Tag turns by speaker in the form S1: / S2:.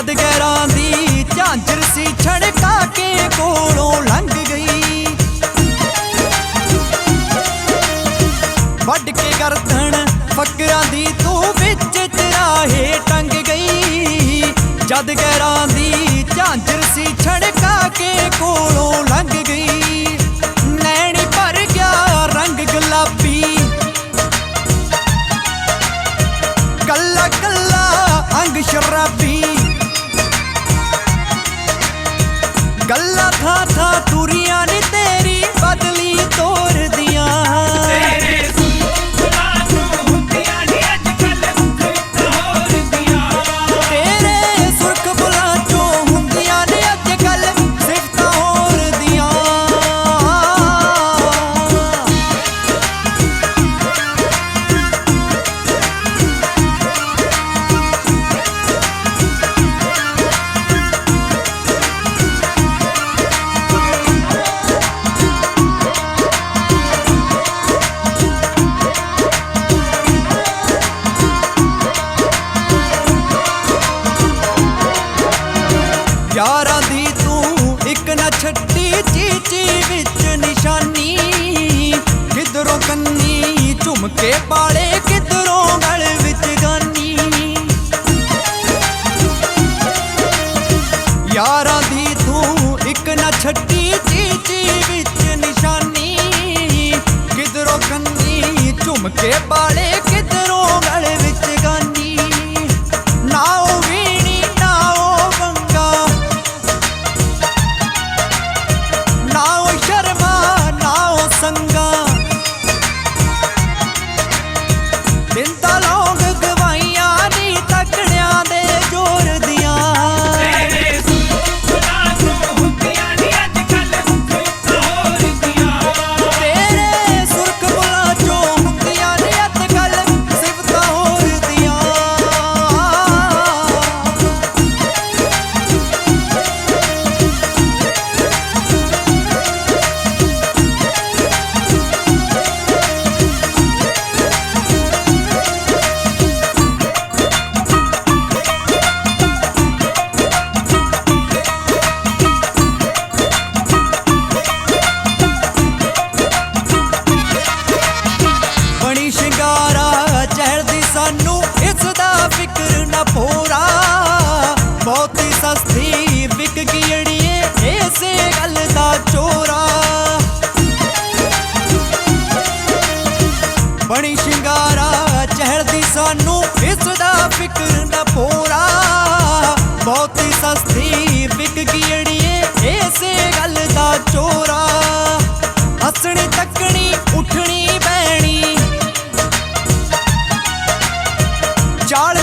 S1: ਯਾਦ ਗੈਰਾਂ ਦੀ ਝਾਂਜਰ ਸੀ ਛੜਕਾ ਕੇ ਕੋਲੋਂ ਲੰਘ ਗਈ। ਵੱਢ ਕੇ ਗਰਦਨ ਫੱਕਰਾਂ ਦੀ ਤੂੰ ਵਿੱਚ ਚਰਾਹੇ ਟੰਗ ਗਈ। ਜਦ ਗੈਰਾਂ ਦੀ ਝਾਂਜਰ ਸੀ ਛੜਕਾ ਕੇ ਕੋਲੋਂ ਲੰਘ ਨਾ ਛੱਡੀ ਜੀ ਜੀ ਵਿੱਚ ਨਿਸ਼ਾਨੀ। ਕਿਧਰੋਂ ਕੰਨੀ ਝੁਮਕੇ ਪਾ వింతలో ਘੜੀ ਵਿਕ ਗਈ ਅੜੀਏ ਐਸੇ ਗੱਲ ਦਾ ਚੋਰਾ। ਹੱਸਣੀ ਤੱਕਣੀ ਉੱਠਣੀ ਬੈਣੀ ਚਾਲ